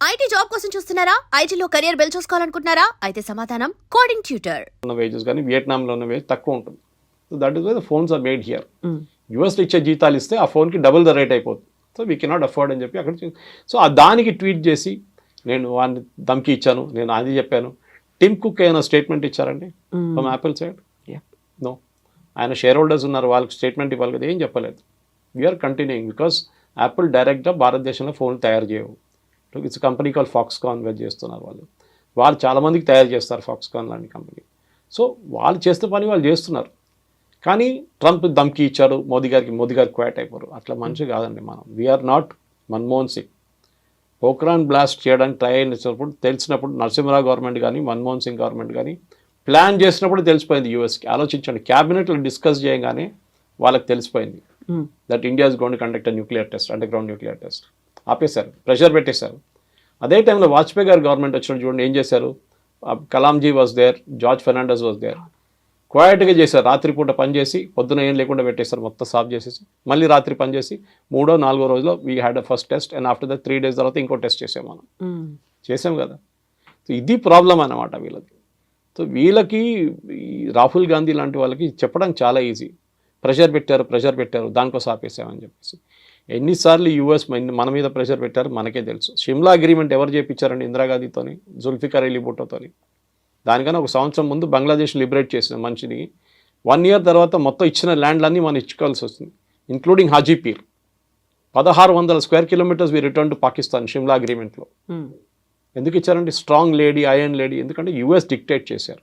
IT job కోసం చూస్తున్నారా? ఐటీలో కెరియర్ బిల్డ్ చూసుకోవాలనుకుంటున్నారా? అయితే సమాధానం కోడింగ్ ట్యూటర్ ఉన్న వేజెస్ కానీ వియట్నాంలో ఉన్న వేజ్ తక్కువ ఉంటుంది. So that is why the phones are made here యూఎస్లో ఇచ్చే జీతాలు ఇస్తే ఆ ఫోన్కి డబుల్ ద రేట్ అయిపోతుంది. సో వీ కెనాట్ అఫోర్డ్ అని చెప్పి అక్కడ సో ఆ దానికి ట్వీట్ చేసి నేను వాడిని దమ్కి ఇచ్చాను నేను అది చెప్పాను. టిమ్ కుక్ ఏమైనా స్టేట్మెంట్ ఇచ్చారండి? ఫ్రమ్ యాపిల్ సైడ్ నో ఆయన షేర్ హోల్డర్స్ ఉన్నారు వాళ్ళకి స్టేట్మెంట్ ఇవ్వాలి కదా ఏం చెప్పలేదు. వీఆర్ కంటిన్యూయింగ్ బికాస్ యాపిల్ డైరెక్ట్గా భారతదేశంలో ఫోన్ తయారు చేయవు. ఇట్స్ కంపెనీ కాల్ ఫాక్స్కాన్ వెజ్ చేస్తున్నారు వాళ్ళు. వాళ్ళు చాలామందికి తయారు చేస్తారు ఫాక్స్కాన్ లాంటి కంపెనీ సో వాళ్ళు చేస్తే పని వాళ్ళు చేస్తున్నారు. కానీ ట్రంప్ దమ్కి ఇచ్చాడు మోదీ గారికి మోదీ గారికి క్వాట్ అయిపోరు. అట్లా మనిషి కాదండి మనం. We are not Manmohan Singh Pokhran blast చేయడానికి ట్రై అయినప్పుడు తెలిసినప్పుడు నరసింహరావు గవర్నమెంట్ కానీ మన్మోహన్ సింగ్ గవర్నమెంట్ కానీ ప్లాన్ చేసినప్పుడు తెలిసిపోయింది యూఎస్కి ఆలోచించండి. క్యాబినెట్లో డిస్కస్ చేయగానే వాళ్ళకి తెలిసిపోయింది that India is gonna conduct nuclear test underground nuclear test ఆపేశారు. ప్రెషర్ పెట్టేశారు. అదే టైంలో వాజ్పేయి గారు గవర్నమెంట్ వచ్చినప్పుడు చూడండి ఏం చేశారు? Kalamji was there George Fernandes was there క్వైట్గా చేశారు రాత్రిపూట పని చేసి పొద్దున ఏం లేకుండా పెట్టేశారు మొత్తం సాఫ్ చేసేసి మళ్ళీ రాత్రి పని చేసి మూడో నాలుగో రోజులో we had a first test and after the three days తర్వాత ఇంకో టెస్ట్ చేసాం మనం. చేసాం కదా. సో ఇది ప్రాబ్లం అన్నమాట వీళ్ళకి. సో వీళ్ళకి రాహుల్ గాంధీ లాంటి వాళ్ళకి చెప్పడం చాలా ఈజీ ప్రెషర్ పెట్టారు ప్రెషర్ పెట్టారు దానికోసం ఆపేసామని చెప్పేసి. ఎన్నిసార్లు యూఎస్ మన మీద ప్రెషర్ పెట్టారు మనకే తెలుసు. షిమ్లా అగ్రిమెంట్ ఎవరు చేయించారండి ఇందిరాగాంధీతోని జుల్ఫికర్ అలీ భుట్టోతోని? దానికన్నా ఒక సంవత్సరం ముందు బంగ్లాదేశ్ లిబరేట్ చేసిన మనిషిని వన్ ఇయర్ తర్వాత మొత్తం ఇచ్చిన ల్యాండ్లన్నీ మనం ఇచ్చుకోవాల్సి వస్తుంది ఇంక్లూడింగ్ హాజీపీర్ పదహారు వందల square kilometres we return to Pakistan Shimla అగ్రిమెంట్లో. ఎందుకు ఇచ్చారంటే స్ట్రాంగ్ లేడీ ఐఎన్ లేడీ ఎందుకంటే యూఎస్ డిక్టేట్ చేశారు.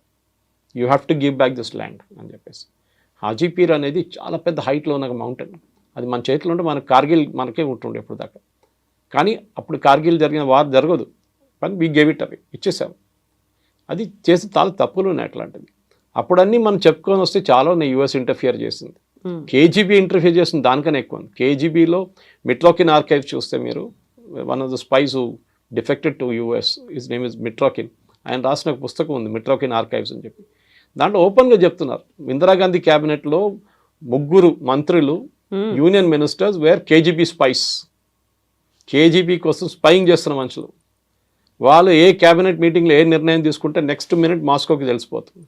You have to give back this land అని చెప్పేసి. హాజీపీర్ అనేది చాలా పెద్ద హైట్లో ఉన్న మౌంటైన్ అది మన చేతిలో ఉంటే మన కార్గిల్ మనకే ఉంటుండే ఇప్పుడు దాకా. కానీ అప్పుడు కార్గిల్ జరిగిన వార్ జరగదు. కానీ వీ గేవ్ ఇట్ అవి ఇచ్చేసాం. అది చేసి చాలా తప్పులు ఉన్నాయి అట్లాంటివి. అప్పుడన్నీ మనం చెప్పుకొని వస్తే చాలా ఉన్నాయి యూఎస్ ఇంటర్ఫియర్ చేసింది. కేజీబీ ఇంటర్ఫియర్ చేసింది దానికన్నా ఎక్కువ ఉంది. కేజీబీలో మిట్లోకిన్ ఆర్కైవ్ చూస్తే మీరు one of the spies defected to US his name is Mitrokhin ఆయన రాసిన ఒక పుస్తకం ఉంది మిట్రోకిన్ ఆర్కైవ్స్ అని చెప్పి. దాంట్లో ఓపెన్గా చెప్తున్నారు. ఇందిరాగాంధీ క్యాబినెట్లో ముగ్గురు మంత్రులు union ministers were KGB spies KGB కోసం స్పైయింగ్ చేస్తున్న మనుషులు. వాళ్ళు ఏ క్యాబినెట్ మీటింగ్లో ఏ నిర్ణయం తీసుకుంటే నెక్స్ట్ మినిట్ మాస్కోకి తెలిసిపోతుంది.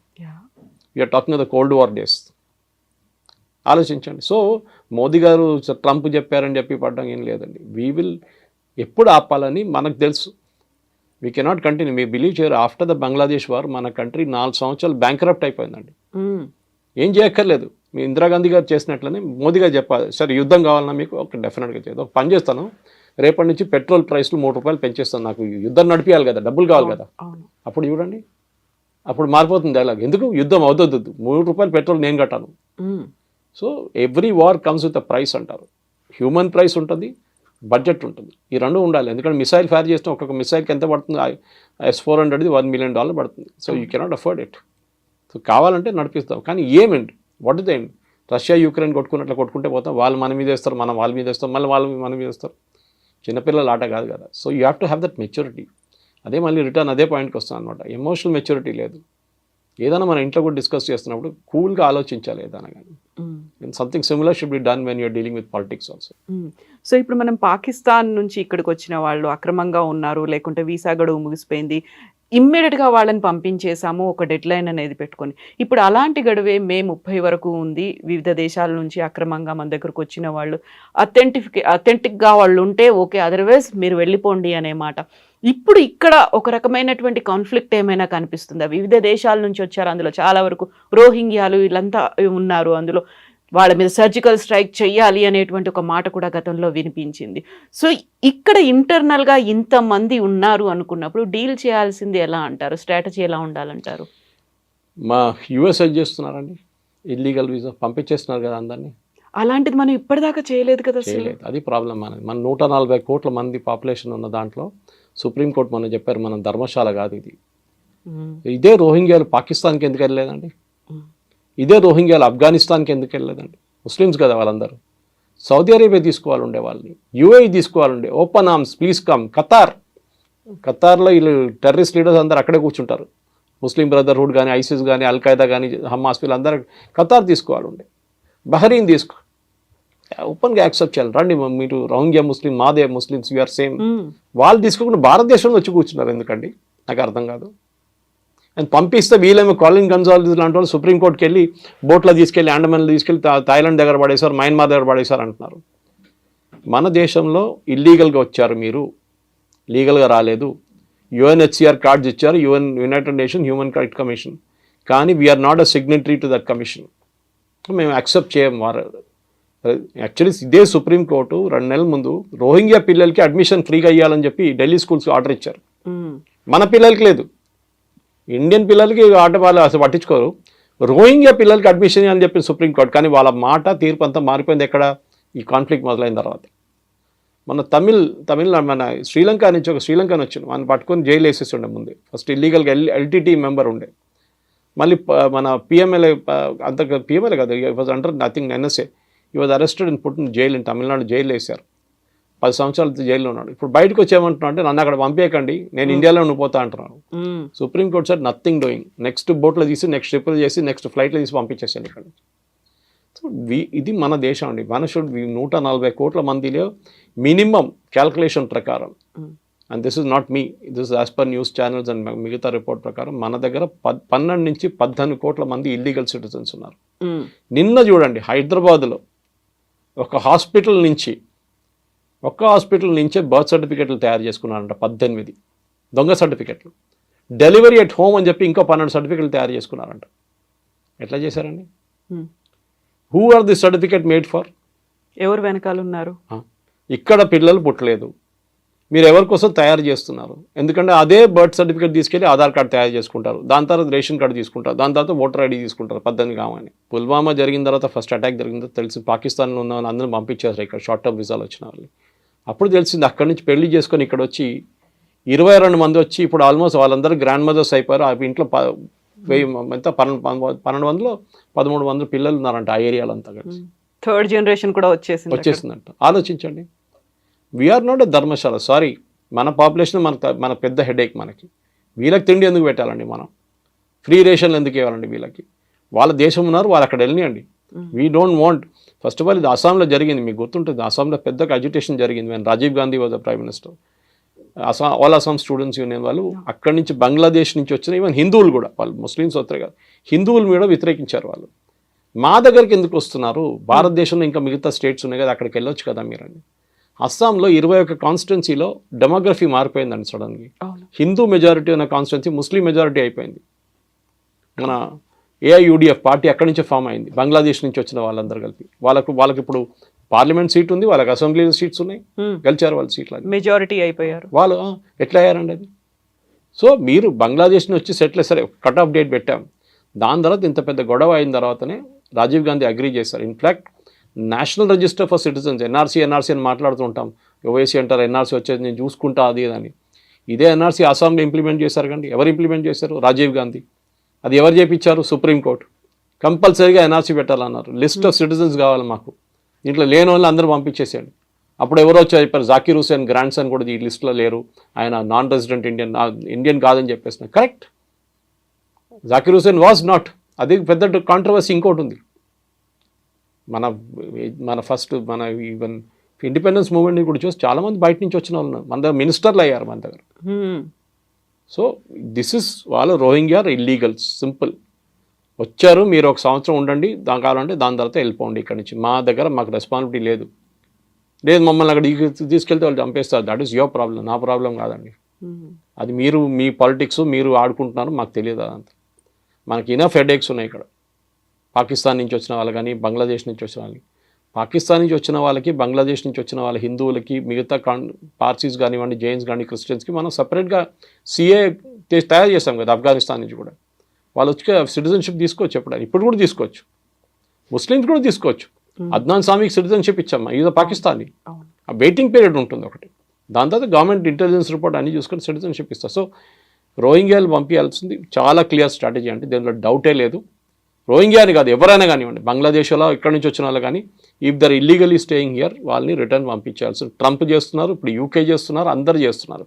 You are talking the cold war days ఆలోచించండి. సో మోదీ గారు ట్రంప్ చెప్పారని చెప్పి పడడం ఏం లేదండి. వీ విల్ ఎప్పుడు ఆపాలని మనకు తెలుసు. వీ కెనాట్ కంటిన్యూ మీ బిలీవ్ చేయరు ఆఫ్టర్ ద బంగ్లాదేశ్ వార్ మన కంట్రీ నాలుగు సంవత్సరాలు బ్యాంక్రప్ట్ అయిపోయిందండి. ఏం చేయక్కర్లేదు. మీ ఇందిరాగాంధీ గారు చేసినట్లనే మోదీ గారు చెప్పాలి. సరే యుద్ధం కావాలన్నా మీకు ఒక డెఫినెట్గా చేయదు ఒక పని చేస్తాను. రేపటి నుంచి పెట్రోల్ ప్రైస్లు మూడు రూపాయలు పెంచేస్తాను. నాకు యుద్ధం నడిపించాలి కదా డబ్బులు కావాలి కదా. అప్పుడు చూడండి. అప్పుడు మారిపోతుంది డైలాగ్ ఎందుకు? యుద్ధం అవుతుంది మూడు రూపాయలు పెట్రోల్ నేను కట్టాను. So every war comes with a price అంటారు. హ్యూమన్ ప్రైస్ ఉంటుంది బడ్జెట్ ఉంటుంది. ఈ రెండు ఉండాలి. ఎందుకంటే మిసైల్ ఫైర్ చేసిన ఒక్కొక్క మిసైల్కి ఎంత పడుతుంది? ఎస్ ఫోర్ హండ్రెడ్ది వన్ మిలియన్ డాలర్ పడుతుంది. So you cannot afford it so కావాలంటే నడిపిస్తాం. కానీ ఏమండి? What is end Russia Ukraine కొట్టుకున్నట్లు కొట్టుకుంటే పోతాం. వాళ్ళు మన మీద వేస్తారు మనం వాళ్ళ మీద వేస్తాం. మళ్ళీ వాళ్ళు మన మీద వేస్తారు. చిన్నపిల్లల ఆట కాదు కదా. So you have to have that maturity అదే మళ్ళీ రిటర్న్ అదే పాయింట్కి వస్తాం అనమాట ఎమోషనల్ మెచ్యూరిటీ లేదు. ఏదైనా మన ఇంట్లో కూడా డిస్కస్ చేస్తున్నప్పుడు కూల్గా ఆలోచించాలి ఏదైనా కానీ. Something similar should be done when you're dealing with politics also so ఇప్పుడు మనం పాకిస్తాన్ నుంచి ఇక్కడికి వచ్చిన వాళ్ళు అక్రమంగా ఉన్నారు లేకుంటే వీసా గడువు ముగిసిపోయింది. ఇమ్మీడియట్గా వాళ్ళని పంపించేసాము ఒక డెడ్ లైన్ అనేది పెట్టుకొని. ఇప్పుడు అలాంటి గడువే మే ముప్పై వరకు ఉంది. వివిధ దేశాల నుంచి అక్రమంగా మన దగ్గరకు వచ్చిన వాళ్ళు. అథెంటిఫికే అథెంటిక్గా వాళ్ళు ఉంటే ఓకే అదర్వైజ్ మీరు వెళ్ళిపోండి అనే మాట. ఇప్పుడు ఇక్కడ ఒక రకమైనటువంటి కాన్ఫ్లిక్ట్ ఏమైనా కనిపిస్తుందా? వివిధ దేశాల నుంచి వచ్చారు అందులో. చాలా వరకు రోహింగ్యాలు వీళ్ళంతా ఉన్నారు అందులో. వాళ్ళ మీద సర్జికల్ స్ట్రైక్ చేయాలి అనేటువంటి ఒక మాట కూడా గతంలో వినిపించింది. సో ఇక్కడ ఇంటర్నల్గా ఇంతమంది ఉన్నారు అనుకున్నప్పుడు డీల్ చేయాల్సింది ఎలా అంటారు? స్ట్రాటజీ ఎలా ఉండాలంటారు? మా యూఎస్ ఏం చేస్తున్నారండి? ఇల్లీగల్ వీసా పంపించేస్తున్నారు కదా అందరినీ. అలాంటిది మనం ఇప్పటిదాకా చేయలేదు కదా చేయలేదు. అది ప్రాబ్లం మనది మన నూట నలభై కోట్ల మంది పాపులేషన్ ఉన్న దాంట్లో సుప్రీంకోర్టు మొన్న చెప్పారు మన ధర్మశాల కాదు ఇది. ఇదే రోహింగ్యాలు పాకిస్తాన్కి ఎందుకు వెళ్ళలేదండి? ఇదే రోహింగ్యాలు ఆఫ్ఘనిస్తాన్కి ఎందుకు వెళ్ళలేదండి? ముస్లిమ్స్ కదా వాళ్ళందరూ. సౌదీ అరేబియా తీసుకోవాలి ఉండే వాళ్ళని. UAE తీసుకోవాలండే. Open arms please come. Qatar. ఖతార్లో వీళ్ళు టెర్రరిస్ట్ లీడర్స్ అందరూ అక్కడే కూర్చుంటారు. ముస్లిం బ్రదర్హుడ్ కానీ ఐసిస్ కానీ అల్ఖైదా కానీ హమాస్ వీళ్ళందరూ ఖతార్ తీసుకోవాలి ఉండే బహరీన్ తీసుకో. ఓపెన్గా యాక్సెప్ట్ చేయాలి. రండి మీరు రోహింగ్యా ముస్లిం మాదే ముస్లిమ్స్ యూఆర్ సేమ్. వాళ్ళు తీసుకోకుండా భారతదేశంలో వచ్చి కూర్చున్నారు ఎందుకండి? నాకు అర్థం కాదు. అండ్ పంపిస్తే వీళ్ళేమో కాలింగ్ గన్జాల్ లాంటి వాళ్ళు సుప్రీంకోర్టుకి వెళ్ళి బోట్లో తీసుకెళ్ళి అండమాన్లో తీసుకెళ్ళి థాయిలాండ్ దగ్గర పడేశారు మయన్మార్ దగ్గర పడేశారు అంటున్నారు. మన దేశంలో ఇల్లీగల్గా వచ్చారు మీరు. లీగల్గా రాలేదు. యుఎన్హెచ్సిఆర్ కార్డ్స్ ఇచ్చారు. UN United Nation human right commission కానీ we are not a signatory to that commission మేము యాక్సెప్ట్ చేయం వారు. యాక్చువల్లీ ఇదే సుప్రీంకోర్టు రెండు నెలల ముందు రోహింగ్యా పిల్లలకి అడ్మిషన్ ఫ్రీగా ఇవ్వాలని చెప్పి ఢిల్లీ స్కూల్స్ ఆర్డర్ ఇచ్చారు. మన పిల్లలకి లేదు. ఇండియన్ పిల్లలకి ఆట వాళ్ళు అసలు పట్టించుకోరు. రోహింగ్యా పిల్లలకి అడ్మిషన్ అని చెప్పింది సుప్రీంకోర్టు కానీ వాళ్ళ మాట తీర్పు అంతా మారిపోయింది ఎక్కడ? ఈ కాన్ఫ్లిక్ట్ మొదలైన తర్వాత. మన తమిళ్ తమిళనాడు మన శ్రీలంక నుంచి ఒక శ్రీలంక నుంచి మనం పట్టుకొని జైలు వేసేస్తుండే ఉండే ముందే ఫస్ట్ ఇల్లీగల్గా ఎల్ ఎల్టీటీ మెంబర్ ఉండే. మళ్ళీ మన పిఎంఎల్ఏ అంత పిఎంఎల్ఏ కాదు వాజ్ అండర్ నథింగ్ ఎన్ఎస్ఏ ఈ వాజ్ అరెస్టెడ్ ఇన్ పుట్టిన జైలు తమిళనాడు జైలు వేశారు. పది సంవత్సరాలు జైల్లో ఉన్నాడు. ఇప్పుడు బయటకు వచ్చేయమంటున్నా అంటే నన్ను అక్కడ పంపేయకండి నేను ఇండియాలో ఉండిపోతా అంటున్నాను. Supreme court sir nothing doing next బోట్లో తీసి నెక్స్ట్ ట్రిపుల్ చేసి నెక్స్ట్ ఫ్లైట్లో తీసి పంపించేసాను ఇక్కడ. సో వి ఇది మన దేశం అండి. మన షుడ్ నూట నలభై కోట్ల మందిలో మినిమం క్యాల్కులేషన్ ప్రకారం. And this is not me this as per news channels and మిగతా రిపోర్ట్ ప్రకారం మన దగ్గర పద్ పన్నెండు నుంచి పద్దెనిమిది కోట్ల మంది ఇల్లీగల్ సిటిజన్స్ ఉన్నారు. నిన్న చూడండి హైదరాబాద్లో ఒక హాస్పిటల్ నుంచి ఒక్క హాస్పిటల్ నుంచే బర్త్ సర్టిఫికెట్లు తయారు చేసుకున్నారంట పద్దెనిమిది దొంగ సర్టిఫికెట్లు. డెలివరీ ఎట్ హోమ్ అని చెప్పి ఇంకో పన్నెండు సర్టిఫికెట్లు తయారు చేసుకున్నారంట. ఎట్లా చేశారండి. Who are the certificate made for ఎవరు వెనకాల ఉన్నారు? ఇక్కడ పిల్లలు పుట్టలేదు. మీరు ఎవరి కోసం తయారు చేస్తున్నారు? ఎందుకంటే అదే బర్త్ సర్టిఫికేట్ తీసుకెళ్ళి ఆధార్ కార్డు తయారు చేసుకుంటారు. దాని తర్వాత రేషన్ కార్డు తీసుకుంటారు. దాని తర్వాత ఓటర్ ఐడి తీసుకుంటారు. పద్దెనిమిది కామని పుల్వామా జరిగిన తర్వాత ఫస్ట్ అటాక్ జరిగిన తర్వాత తెలిసి పాకిస్తాన్లో ఉన్న వాళ్ళు అందరూ పంపించారు ఇక్కడ షార్ట్ టర్మ్ వీసాలు వచ్చిన వాళ్ళు అప్పుడు తెలిసింది అక్కడి నుంచి పెళ్ళి చేసుకొని ఇక్కడ వచ్చి ఇరవై రెండు మంది వచ్చి ఇప్పుడు ఆల్మోస్ట్ వాళ్ళందరూ గ్రాండ్ మదర్స్ అయిపోయారు. ఆ ఇంట్లో ప వెయ్యి ఎంత? పన్నెండు పన్నెండు- వందలు పదమూడు వందలు పిల్లలు ఉన్నారంట ఆ ఏరియాలో అంతా కలిసి. థర్డ్ జనరేషన్ కూడా వచ్చేసింది. వచ్చేసిందంట. ఆలోచించండి. We are not a dharamshala. Sorry మన పాపులేషన్ మన మన పెద్ద హెడేక్ మనకి. వీళ్ళకి తిండి ఎందుకు పెట్టాలండి మనం? ఫ్రీ రేషన్లు ఎందుకు ఇవ్వాలండి వీళ్ళకి? వాళ్ళ దేశం ఉన్నారు వాళ్ళు అక్కడ వెళ్ళనియండి. We don't want first of all ఇది అస్సాంలో జరిగింది. మీకు గుర్తుంటుంది అస్సాంలో పెద్ద అజిటేషన్ జరిగింది when Rajiv Gandhi was prime minister Assam all Assam students union వాళ్ళు అక్కడి నుంచి బంగ్లాదేశ్ నుంచి వచ్చిన ఈవెన్ హిందువులు కూడా వాళ్ళు ముస్లిమ్స్ వస్తారు కాదు హిందువులు కూడా వ్యతిరేకించారు వాళ్ళు. మా దగ్గరికి ఎందుకు వస్తున్నారు? భారతదేశంలో ఇంకా మిగతా స్టేట్స్ ఉన్నాయి కదా అక్కడికి వెళ్ళొచ్చు కదా మీరండి అస్సాంలో ఇరవై ఒక్క కాన్స్టిట్యున్సీలో డెమోగ్రఫీ మారిపోయిందండి సడన్గా హిందూ మెజారిటీ ఉన్న కాన్స్టిట్యున్సీ ముస్లిం మెజారిటీ అయిపోయింది. మన ఏఐయుడిఎఫ్ పార్టీ అక్కడి నుంచే ఫామ్ అయింది? బంగ్లాదేశ్ నుంచి వచ్చిన వాళ్ళందరూ కలిపి. వాళ్ళకు వాళ్ళకి ఇప్పుడు పార్లమెంట్ సీట్ ఉంది వాళ్ళకి అసెంబ్లీ సీట్స్ ఉన్నాయి. గెలిచారు వాళ్ళ సీట్లు. మెజారిటీ అయిపోయారు. వాళ్ళు ఎట్లా అయ్యారండి అది? సో మీరు బంగ్లాదేశ్ నుంచి సెటిల్ సరే కట్ ఆఫ్ డేట్ పెట్టాం. దాని తర్వాత ఇంత పెద్ద గొడవ అయిన తర్వాతనే రాజీవ్ గాంధీ అగ్రీ చేశారు. In fact national register for citizens NRC NRC అని మాట్లాడుతుంటాం ఓవైసీ అంటారు ఎన్ఆర్సీ వచ్చేది నేను చూసుకుంటా అది అని. ఇదే ఎన్ఆర్సీ అస్సాంలో ఇంప్లిమెంట్ చేశారు కండి. ఎవరు ఇంప్లిమెంట్ చేశారు? రాజీవ్ గాంధీ. అది ఎవరు చేపించారు? సుప్రీంకోర్టు కంపల్సరీగా ఎన్ఆర్సీ పెట్టాలన్నారు. లిస్ట్ ఆఫ్ సిటిజన్స్ కావాలి మాకు. దీంట్లో లేని వాళ్ళు అందరూ పంపించేసాడు అప్పుడు ఎవరో వచ్చి చెప్పారు జాకీర్ హుసేన్ గ్రాండ్ సన్ కూడా ఈ లిస్ట్లో లేరు. ఆయన నాన్ రెసిడెంట్ ఇండియన్ ఇండియన్ కాదని చెప్పేసిన correct Zakir Hussain was not అది పెద్ద కాంట్రవర్సీ ఇంకోటి ఉంది. మన మన ఫస్ట్ మన ఈవెన్ ఇండిపెండెన్స్ మూవ్మెంట్ కూడా చూసి చాలామంది బయట నుంచి వచ్చిన వాళ్ళు మన దగ్గర మినిస్టర్లు అయ్యారు మన దగ్గర. సో దిస్ ఇస్ వాళ్ళు రోహింగ్యా ఇల్లీగల్స్ సింపుల్. వచ్చారు మీరు ఒక సంవత్సరం ఉండండి దాని కావాలంటే దాని తర్వాత వెళ్ళిపోండి ఇక్కడ నుంచి. మా దగ్గర మాకు రెస్పాన్సిబిలిటీ లేదు. లేదు మమ్మల్ని అక్కడ తీసుకెళ్తే వాళ్ళు చంపేస్తారు. దట్ ఈస్ యువర్ ప్రాబ్లం నా ప్రాబ్లం కాదండి. అది మీరు మీ పాలిటిక్స్ మీరు ఆడుకుంటున్నారు మాకు తెలియదు అదంతా. మనకి ఇనఫ్ హెడేక్స్ ఉన్నాయి ఇక్కడ. పాకిస్తాన్ నుంచి వచ్చిన వాళ్ళు కానీ బంగ్లాదేశ్ నుంచి వచ్చిన వాళ్ళకి పాకిస్తాన్ నుంచి వచ్చిన వాళ్ళకి బంగ్లాదేశ్ నుంచి వచ్చిన వాళ్ళ హిందువులకి మిగతా కాన్ పార్సీస్ కానివ్వండి జైన్స్ కానీ క్రిస్టియన్స్కి మనం సపరేట్గా సిఏ తయారు చేస్తాం కదా ఆఫ్ఘనిస్తాన్ నుంచి కూడా. వాళ్ళు వచ్చి సిటిజన్షిప్ తీసుకోవచ్చు ఎప్పుడు ఇప్పుడు కూడా తీసుకోవచ్చు. ముస్లిమ్స్ కూడా తీసుకోవచ్చు. అద్నాన్ స్వామికి సిటిజన్షిప్ ఇచ్చాం ఇది పాకిస్తానీ. ఆ వెయిటింగ్ పీరియడ్ ఉంటుంది ఒకటి. దాని తర్వాత గవర్నమెంట్ ఇంటెలిజెన్స్ రిపోర్ట్ అన్ని చూసుకొని సిటిజన్షిప్ ఇస్తారు సో రోహింగ్యాలు పంపించాల్సింది చాలా క్లియర్ స్ట్రాటజీ అంటే దీనిలో డౌటే లేదు. రోహింగ్యా అని కాదు ఎవరైనా కానివ్వండి బంగ్లాదేశ్లో ఇక్కడి నుంచి వచ్చిన వాళ్ళు కానీ if they're illegally staying here వాళ్ళని రిటర్న్ పంపించాల్సి ట్రంప్ చేస్తున్నారు ఇప్పుడు యూకే చేస్తున్నారు అందరు చేస్తున్నారు.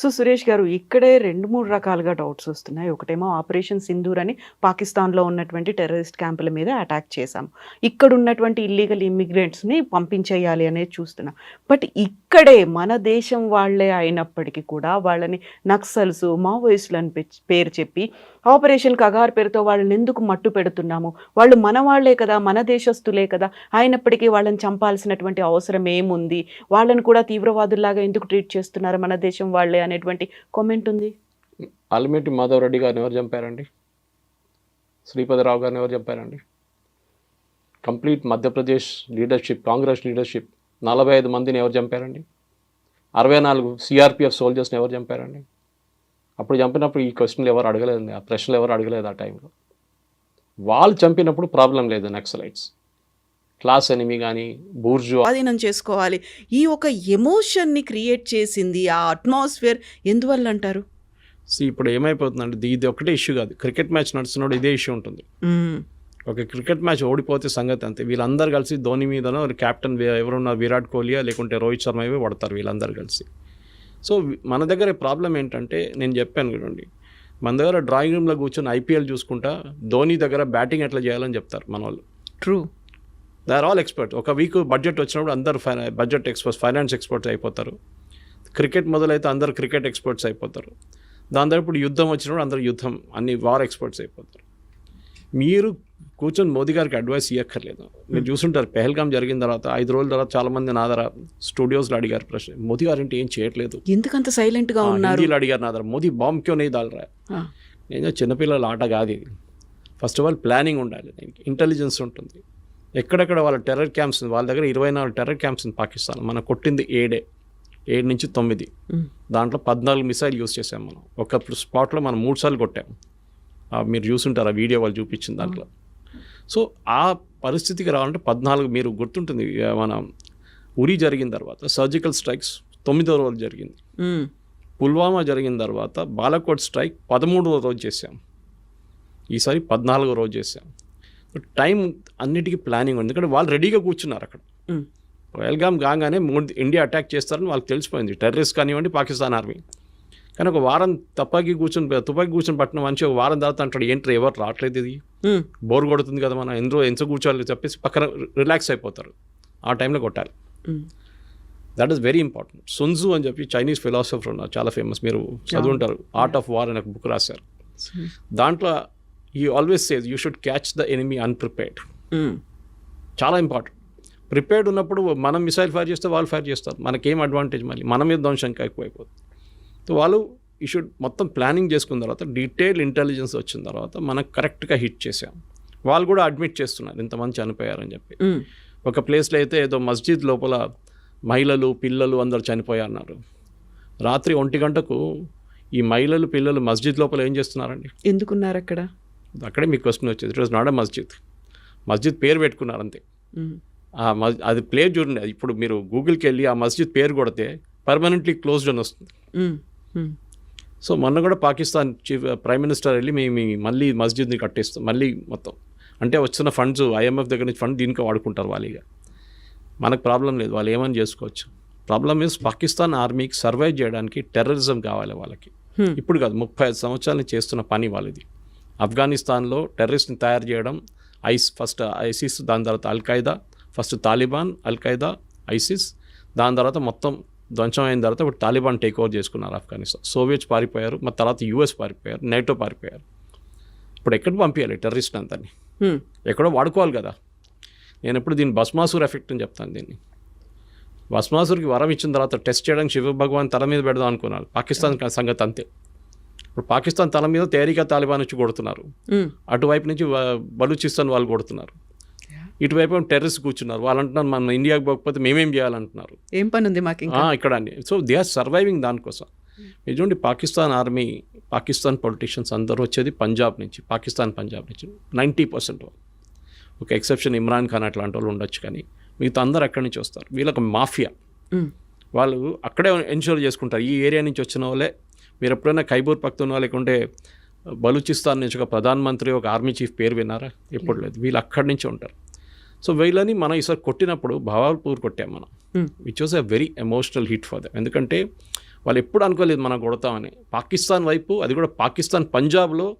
సో సురేష్ గారు ఇక్కడే రెండు మూడు రకాలుగా డౌట్స్ వస్తున్నాయి. ఒకటేమో ఆపరేషన్ సింధూర్ అని పాకిస్తాన్లో ఉన్నటువంటి టెర్రరిస్ట్ క్యాంపుల మీద అటాక్ చేశాం. ఇక్కడ ఉన్నటువంటి ఇల్లీగల్ ఇమ్మిగ్రెంట్స్ని పంపించేయాలి అనేది చూస్తున్నాం. బట్ ఇక్కడే మన దేశం వాళ్ళే అయినప్పటికీ కూడా వాళ్ళని నక్సల్స్ మావోయిస్టులు అని పేరు చెప్పి ఆపరేషన్ కగారు పేరుతో వాళ్ళని ఎందుకు మట్టు పెడుతున్నాము? వాళ్ళు మన వాళ్ళే కదా మన దేశస్తులే కదా. అయినప్పటికీ వాళ్ళని చంపాల్సినటువంటి అవసరం ఏముంది? వాళ్ళని కూడా తీవ్రవాదుల్లాగా ఎందుకు ట్రీట్ చేస్తున్నారు? మన దేశం వాళ్ళే అనేటువంటి కామెంట్ ఉంది. అల్మేటి మాధవ్ రెడ్డి గారిని ఎవరు చంపారండి? శ్రీపతిరావు గారిని ఎవరు చంపారండి? Complete Madhya Pradesh leadership Congress leadership నలభై ఐదు మందిని ఎవరు చంపారండి? అరవై నాలుగు సిఆర్పిఎఫ్ సోల్జర్స్ని ఎవరు చంపారండి? అప్పుడు చంపినప్పుడు ఈ క్వశ్చన్లు ఎవరు అడగలేదండి ఆ ప్రశ్నలు ఎవరు అడగలేదు ఆ టైంలో వాళ్ళు చంపినప్పుడు ప్రాబ్లం లేదు నక్సలైట్స్. క్లాస్ ఎనిమి కానీ బూర్జు స్వాధీనం చేసుకోవాలి. ఈ ఒక ఎమోషన్ని క్రియేట్ చేసింది ఆ అట్మాస్ఫియర్ ఎందువల్ల అంటారు? ఇప్పుడు ఏమైపోతుందంటే ఇది- ఒకటే ఇష్యూ కాదు. క్రికెట్ మ్యాచ్ నడుస్తున్నప్పుడు ఇదే ఇష్యూ ఉంటుంది. ఒక క్రికెట్ మ్యాచ్ ఓడిపోతే సంగతి అంతే. వీళ్ళందరూ కలిసి ధోని మీదనో కెప్టెన్ ఎవరున్నా విరాట్ కోహ్లీయా లేకుంటే రోహిత్ శర్మ ఇవే పడతారు వీళ్ళందరూ కలిసి. సో మన దగ్గర ప్రాబ్లం ఏంటంటే నేను చెప్పాను చూడండి మన దగ్గర డ్రాయింగ్ రూమ్లో కూర్చొని ఐపీఎల్ చూసుకుంటా ధోని దగ్గర బ్యాటింగ్ ఎట్లా చేయాలని చెప్తారు మన వాళ్ళు true. They are all expert ఒక వీక్ బడ్జెట్ వచ్చినప్పుడు అందరు ఫైనా బడ్జెట్ ఎక్స్పర్ట్స్ ఫైనాన్స్ ఎక్స్పర్ట్స్ అయిపోతారు. క్రికెట్ మొదలైతే అందరు క్రికెట్ ఎక్స్పర్ట్స్ అయిపోతారు. దాని తర్వాత ఇప్పుడు యుద్ధం వచ్చినప్పుడు అందరు యుద్ధం అన్ని వార్ ఎక్స్పర్ట్స్ అయిపోతారు. మీరు కూర్చొని మోదీ గారికి అడ్వైస్ ఇవ్వక్కర్లేదు మీరు చూసుంటారు పెహల్గాం జరిగిన తర్వాత ఐదు రోజుల తర్వాత చాలామంది నా దగ్గర స్టూడియోస్లో అడిగారు ప్రశ్న. మోదీ గారు అంటే ఏం చేయట్లేదు? ఎందుకంత సైలెంట్గా ఆ, ఉన్నారు? అడిగారు నా దగ్గర. మోదీ బాంబ్ క్యో నెయ్యి దాల్ రా? ఆ, నేను చిన్నపిల్లల ఆట కాదు ఇది. ఫస్ట్ ఆఫ్ ఆల్ ప్లానింగ్ ఉండాలి. దీనికి ఇంటెలిజెన్స్ ఉంటుంది. ఎక్కడెక్కడ వాళ్ళ టెర్రర్ క్యాంప్స్ వాళ్ళ దగ్గర ఇరవై నాలుగు టెర్రర్ క్యాంప్స్ ఉంది పాకిస్తాన్. మనం కొట్టింది ఏడే ఏడు నుంచి తొమ్మిది. దాంట్లో పద్నాలుగు మిసైల్ యూస్ చేసాం మనం. ఒక స్పాట్లో మనం మూడు సార్లు కొట్టాం. మీరు చూసుంటారు ఆ వీడియో వాళ్ళు చూపించిన దాంట్లో. సో ఆ పరిస్థితికి రావాలంటే పద్నాలుగు మీరు గుర్తుంటుంది మన ఉరి జరిగిన తర్వాత సర్జికల్ స్ట్రైక్స్ తొమ్మిదో రోజు జరిగింది. పుల్వామా జరిగిన తర్వాత బాలకోట్ స్ట్రైక్ పదమూడవ రోజు చేశాం. ఈసారి పద్నాలుగో రోజు చేశాం. టైం అన్నిటికీ ప్లానింగ్ ఉంది. ఎందుకంటే వాళ్ళు రెడీగా కూర్చున్నారు అక్కడ. మ్. పహల్గామ్ కాగానే మూడు ఇండియా అటాక్ చేస్తారని వాళ్ళకి తెలిసిపోయింది. టెర్రరిస్ట్ కానివ్వండి పాకిస్తాన్ ఆర్మీ. కానీ ఒక వారం తప్పాకి కూర్చొని తుపాకి కూర్చొని పట్టిన మనిషి ఒక వారం తర్వాత అంటాడు ఏంటి ఎవరు రావట్లేదు ఇది? బోర్ కొడుతుంది కదా మనం ఎంతో ఎంత కూర్చోవాలి చెప్పేసి పక్కన రిలాక్స్ అయిపోతారు. ఆ టైంలో కొట్టాలి. That is very important Sun Tzu అని చెప్పి చైనీస్ ఫిలాసఫర్ ఉన్నారు చాలా ఫేమస్ మీరు చదువుంటారు. ఆర్ట్ ఆఫ్ వార్ అనే ఒక బుక్ రాశారు. దాంట్లో ఈ always says you should catch the enemy unprepared చాలా ఇంపార్టెంట్ ప్రిపేర్డ్ ఉన్నప్పుడు మనం మిసైల్ ఫైర్ చేస్తే వాళ్ళు ఫైర్ చేస్తారు. మనకేం అడ్వాంటేజ్ మళ్ళీ? మన మీద ధ్వంసంగా ఎక్కువైపోతుంది. సో వాళ్ళు ఈ షుడ్ మొత్తం ప్లానింగ్ చేసుకున్న తర్వాత డీటెయిల్ ఇంటెలిజెన్స్ వచ్చిన తర్వాత మనకు కరెక్ట్గా హిట్ చేసాం. వాళ్ళు కూడా అడ్మిట్ చేస్తున్నారు ఇంతమంది చనిపోయారని చెప్పి. మ్. ఒక ప్లేస్లో అయితే ఏదో మస్జిద్ లోపల మహిళలు పిల్లలు అందరు చనిపోయారన్నారు. రాత్రి ఒంటి గంటకు ఈ మహిళలు పిల్లలు మస్జిద్ లోపల ఏం చేస్తున్నారండి? ఎందుకున్నారు అక్కడ? అక్కడే మీకు క్వశ్చన్ వచ్చేది. It was not a masjid. మస్జిద్ పేరు పెట్టుకున్నారు అంతే. మ్, ఆ మస్ అది ప్లేస్ చూడండి. ఇప్పుడు మీరు గూగుల్కి వెళ్ళి ఆ మస్జిద్ పేరు కొడితే పర్మనెంట్లీ క్లోజ్డ్ అని వస్తుంది. మ్, మ్. సో మొన్న కూడా పాకిస్తాన్ చీఫ్ ప్రైమ్ మినిస్టర్ వెళ్ళి మేము మళ్ళీ మస్జిద్ని కట్టేస్తాం. మళ్ళీ మొత్తం. అంటే వచ్చిన ఫండ్స్ ఐఎంఎఫ్ దగ్గర నుంచి ఫండ్ దీనికి వాడుకుంటారు వాళ్ళు ఇక. మనకు ప్రాబ్లం లేదు. వాళ్ళు ఏమని చేసుకోవచ్చు? ప్రాబ్లం మీన్స్ పాకిస్తాన్ ఆర్మీకి సర్వైవ్ చేయడానికి టెర్రరిజం కావాలి వాళ్ళకి. ఇప్పుడు కాదు ముప్పై ఐదు సంవత్సరాల చేస్తున్న పని వాళ్ళది. ఆఫ్ఘనిస్తాన్లో టెర్రరిస్ట్ని తయారు చేయడం ఐస్ ఫస్ట్ ఐసిస్ దాని తర్వాత Al Qaeda first Taliban Al Qaeda ISIS దాని తర్వాత మొత్తం ధ్వంసం అయిన తర్వాత ఇప్పుడు తాలిబాన్ టేక్ ఓవర్ చేసుకున్నారు ఆఫ్ఘనిస్తాన్. సోవియట్స్ పారిపోయారు మరి తర్వాత యూఎస్ పారిపోయారు నేటో పారిపోయారు. ఇప్పుడు ఎక్కడికి పంపించాలి టెర్రరిస్ట్ అంతని మ్, ఎక్కడో వాడుకోవాలి కదా. నేను ఎప్పుడు దీన్ని భస్మాసుర్ ఎఫెక్ట్ అని చెప్తాను దీన్ని. భస్మాసుర్కి వరం ఇచ్చిన తర్వాత టెస్ట్ చేయడానికి శివ భగవాన్ తల మీద పెడదాం అనుకున్నారు పాకిస్తాన్ సంగతి అంతే. ఇప్పుడు పాకిస్తాన్ తల మీద తేరిక తాలిబాన్ వచ్చి కొడుతున్నారు. అటువైపు నుంచి బలూచిస్తాన్ వాళ్ళు కొడుతున్నారు. ఇటువైపు ఏమో టెర్రరిస్ట్ కూర్చున్నారు. వాళ్ళు అంటున్నారు మన ఇండియాకి పోకపోతే మేమేం చేయాలంటున్నారు. ఏం పని ఉంది మాకు ఇక్కడ అండి. సో దే ఆర్ సర్వైవింగ్ దానికోసం. చూడండి పాకిస్తాన్ ఆర్మీ పాకిస్తాన్ పొలిటీషియన్స్ అందరూ వచ్చేది పంజాబ్ నుంచి పాకిస్తాన్ పంజాబ్ నుంచి. నైంటీ పర్సెంట్ ఒక ఎక్సెప్షన్ ఇమ్రాన్ ఖాన్ అట్లాంటి వాళ్ళు ఉండొచ్చు కానీ మిగతా అందరు అక్కడి నుంచి వస్తారు? వీళ్ళకి మాఫియా. వాళ్ళు అక్కడే ఎన్షూర్ చేసుకుంటారు. ఈ ఏరియా నుంచి వచ్చిన వాళ్ళే మీరు ఎప్పుడైనా ఖైబూర్ పఖ్తూనా లేకుంటే బలూచిస్తాన్ నుంచి ఒక ప్రధానమంత్రి ఒక ఆర్మీ చీఫ్ పేరు విన్నారా? ఎప్పుడు లేదు. వీళ్ళు అక్కడి నుంచి ఉంటారు. సో వీళ్ళని మనం ఈసారి కొట్టినప్పుడు భవాల్పూర్ కొట్టాం మనం. Which was a very emotional hit for them ఎందుకంటే వాళ్ళు ఎప్పుడు అనుకోలేదు మనం కొడతామని. పాకిస్తాన్ వైపు అది కూడా పాకిస్తాన్ పంజాబ్లో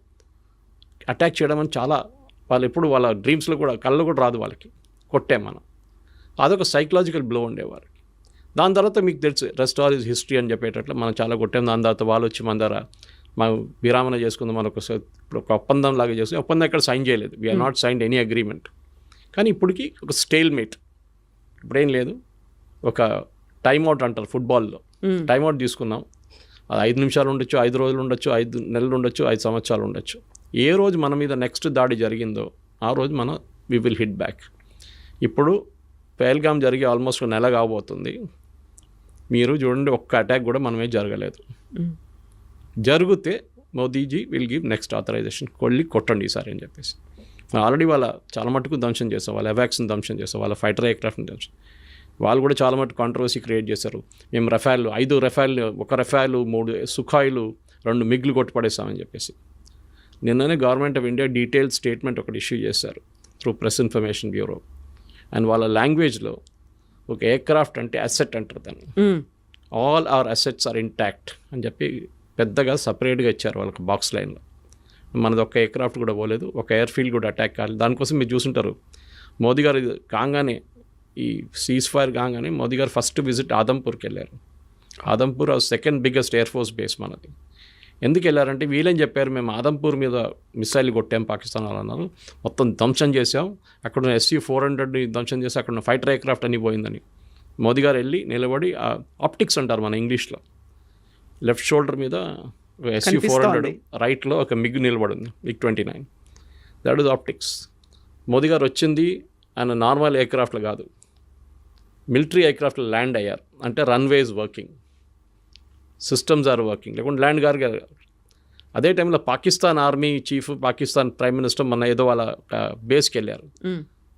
అటాక్ చేయడం అని చాలా వాళ్ళు ఎప్పుడు వాళ్ళ డ్రీమ్స్లో కూడా కళ్ళు కూడా రాదు వాళ్ళకి. కొట్టాం మనం. అదొక సైకలాజికల్ బ్లో ఉండేవారికి దాని తర్వాత మీకు తెలుసు రెస్ట్ ఆల్ ఇస్ హిస్టరీ అని చెప్పేటట్లు మనం చాలా కొట్టాం. దాని తర్వాత వాళ్ళు వచ్చి మన దగ్గర మా విరామణ చేసుకుందాం మనం ఒక ఇప్పుడు ఒక ఒప్పందం లాగా చేసి ఒప్పందం ఎక్కడ సైన్ చేయలేదు. We are not signed any agreement కానీ ఇప్పటికి ఒక స్టేల్ మేట్ ఇప్పుడేం లేదు. ఒక టైం అవుట్ అంటారు ఫుట్బాల్లో Hmm. టైం అవుట్ తీసుకున్నాం అది ఐదు నిమిషాలు ఉండొచ్చు ఐదు రోజులు ఉండొచ్చు ఐదు నెలలు ఉండొచ్చు ఐదు సంవత్సరాలు ఉండొచ్చు. ఏ రోజు మన మీద నెక్స్ట్ దాడి జరిగిందో ఆ రోజు మనం వి విల్ హిట్ బ్యాక్ ఇప్పుడు పేల్గామ్ జరిగి ఆల్మోస్ట్ నెల కాబోతుంది. మీరు చూడండి ఒక్క అటాక్ కూడా మనమే జరగలేదు. జరిగితే Modi ji will give next authorization కొళ్ళి కొట్టండి ఈసారి అని చెప్పేసి. ఆల్రెడీ వాళ్ళ చాలా మటుకు ధ్వంసం చేస్తాం వాళ్ళ ఎవాక్స్ని ధ్వంసం చేస్తాం వాళ్ళ ఫైటర్ ఎయిర్క్రాఫ్ట్ని ధ్వంసం. వాళ్ళు కూడా చాలా మటుకు కాంట్రవర్సీ క్రియేట్ చేశారు. మేము రఫాల్ ఐదు రఫాల్ ఒక రఫాల్ మూడు సుఖాయిలు రెండు మిగ్లు కొట్టుపడేస్తామని చెప్పేసి. నిన్ననే government of India detail statement ఒకటి ఇష్యూ చేశారు through press information bureau and వాళ్ళ లాంగ్వేజ్లో ఒక ఎయిర్క్రాఫ్ట్ అంటే అసెట్ అంటారు దాన్ని. All our assets are intact అని చెప్పి పెద్దగా సపరేట్గా ఇచ్చారు వాళ్ళకి బాక్స్ లైన్లో. మనది ఒక ఎయిర్క్రాఫ్ట్ కూడా పోలేదు ఒక ఎయిర్ ఫీల్డ్ కూడా అటాక్ కాలేదు. దానికోసం మీరు చూసుంటారు మోదీ గారు కాగానే ఈ సీజ్ ఫైర్ కాగానే మోదీ గారు ఫస్ట్ విజిట్ ఆదంపూర్కి వెళ్ళారు. Adampur second biggest air force base మనది. ఎందుకు వెళ్ళారంటే వీళ్ళేం చెప్పారు మేము ఆదంపూర్ మీద మిసైల్ కొట్టాం పాకిస్తాన్ వాళ్ళు అన్నారు. మొత్తం ధ్వంసం చేసాం అక్కడ ఉన్న ఎస్యూ ఫోర్ హండ్రెడ్ని ధ్వంసం చేసి అక్కడ ఉన్న ఫైటర్ ఎయిర్క్రాఫ్ట్ అని పోయిందని. మోదీ గారు వెళ్ళి నిలబడి ఆప్టిక్స్ అంటారు మన ఇంగ్లీష్లో. లెఫ్ట్ షోల్డర్ మీద ఎస్యూ ఫోర్ హండ్రెడ్. రైట్లో ఒక మిగ్ నిలబడి ఉంది MiG twenty nine. That is optics. Modi garu వచ్చింది ఆయన నార్మల్ ఎయిర్క్రాఫ్ట్లో కాదు. మిలిటరీ ఎయిర్క్రాఫ్ట్లో ల్యాండ్ అయ్యారు. అంటే runways working. Systems are working లేకుంటే ల్యాండ్ గారు అదే time Pakistan army chief Pakistan prime minister మన ఏదో వాళ్ళ బేస్కి వెళ్ళారు.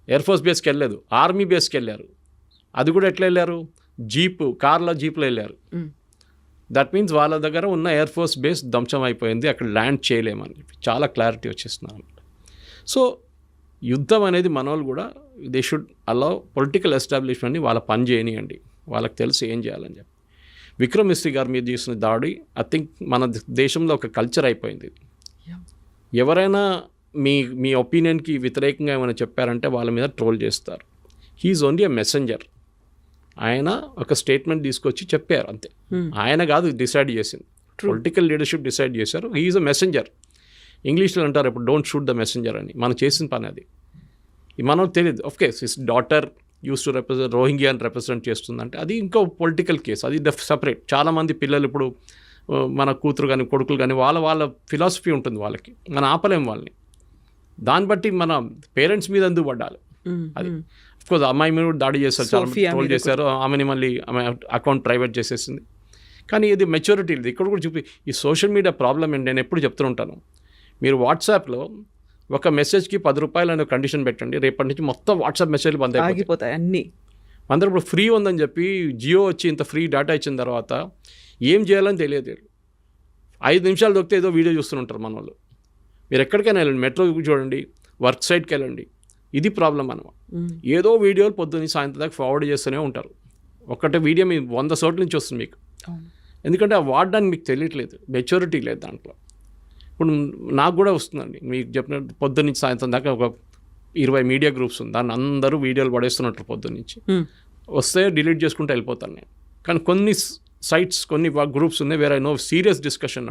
ఎయిర్ ఫోర్స్ బేస్కి వెళ్ళలేదు ఆర్మీ బేస్కి వెళ్ళారు అది కూడా ఎట్లా వెళ్ళారు? జీపు కార్లో జీప్లో వెళ్ళారు. దట్ మీన్స్ వాళ్ళ దగ్గర ఉన్న ఎయిర్ ఫోర్స్ బేస్ ధ్వంసం అయిపోయింది. అక్కడ ల్యాండ్ చేయలేమని చెప్పి చాలా క్లారిటీ వచ్చేస్తున్నారు అనమాట. సో యుద్ధం అనేది మన వాళ్ళు కూడా దే షుడ్ అలౌ పొలిటికల్ ఎస్టాబ్లిష్మెంట్ని వాళ్ళ పని చేయనియండి. వాళ్ళకి తెలిసి ఏం చేయాలని చెప్పి. విక్రమ్ మిస్త్రీ గారి మీద చేసిన దాడి ఐ థింక్ మన దేశంలో ఒక కల్చర్ అయిపోయింది. ఎవరైనా మీ మీ ఒపీనియన్కి వ్యతిరేకంగా ఏమైనా చెప్పారంటే వాళ్ళ మీద ట్రోల్ చేస్తారు. హీఈస్ ఓన్లీ ఎ మెసెంజర్ ఆయన ఒక స్టేట్మెంట్ తీసుకొచ్చి చెప్పారు అంతే. ఆయన కాదు డిసైడ్ చేసింది. పొలిటికల్ లీడర్షిప్ డిసైడ్ చేశారు. హీఈస్ అ మెసెంజర్ ఇంగ్లీష్లో అంటారు ఇప్పుడు డోంట్ షూట్ ద మెసెంజర్ అని. మనం చేసిన పని అది. మనం తెలియదు. Of case his daughter uses to represent రోహింగ్యాని represent చేస్తుందంటే అది ఇంకో పొలిటికల్ కేసు అది సపరేట్ చాలామంది పిల్లలు ఇప్పుడు మన కూతురు కానీ కొడుకులు కానీ వాళ్ళ వాళ్ళ ఫిలాసఫీ ఉంటుంది వాళ్ళకి. మనం ఆపలేం వాళ్ళని. దాన్ని బట్టి మన పేరెంట్స్ మీద ఎందుకు పడ్డాలి. అది. కోర్స్ అమ్మాయి మీద కూడా దాడి చేస్తారు చాలా ట్రోల్ చేశారు. ఆమెని మళ్ళీ ఆమె అకౌంట్ ప్రైవేట్ చేసేసింది. కానీ ఇది మెచ్యూరిటీ ఇది ఇక్కడ కూడా చూపి ఈ సోషల్ మీడియా ప్రాబ్లం ఏంటి? నేను ఎప్పుడు చెప్తుంటాను మీరు వాట్సాప్లో ఒక మెసేజ్కి పది రూపాయలు అనే కండిషన్ పెట్టండి. రేపటి నుంచి మొత్తం వాట్సాప్ మెసేజ్లు బంద్ అయిపోతాయి. ఆగిపోతాయి అన్ని. అందరూ ఇప్పుడు ఫ్రీ ఉందని చెప్పి జియో వచ్చి ఇంత ఫ్రీ డేటా ఇచ్చిన తర్వాత ఏం చేయాలని తెలియదు ఐదు నిమిషాలు దొరికితే ఏదో వీడియో చూస్తుంటారు మన వాళ్ళు మీరు ఎక్కడికైనా వెళ్ళండి. మెట్రో చూడండి. వర్క్ సైట్కి వెళ్ళండి. ఇది ప్రాబ్లం అనమాట. ఏదో వీడియోలు పొద్దున్న సాయంత్రం దాకా ఫార్వర్డ్ చేస్తూనే ఉంటారు. ఒక్కటే వీడియో మీ వంద చోట్ల నుంచి వస్తుంది మీకు. ఎందుకంటే ఆ వాడడానికి మీకు తెలియట్లేదు. మెచ్యూరిటీ లేదు దాంట్లో. ఇప్పుడు నాకు కూడా వస్తుందండి. మీకు చెప్పినట్టు పొద్దున్న నుంచి సాయంత్రం దాకా ఒక ఇరవై మీడియా గ్రూప్స్ ఉంది. దాన్ని అందరూ వీడియోలు పడేస్తున్నట్టు పొద్దున్న నుంచి. వస్తే డిలీట్ చేసుకుంటూ వెళ్ళిపోతాను నేను. కానీ కొన్ని సైట్స్ కొన్ని గ్రూప్స్ ఉన్నాయి వేరే నో సీరియస్ డిస్కషన్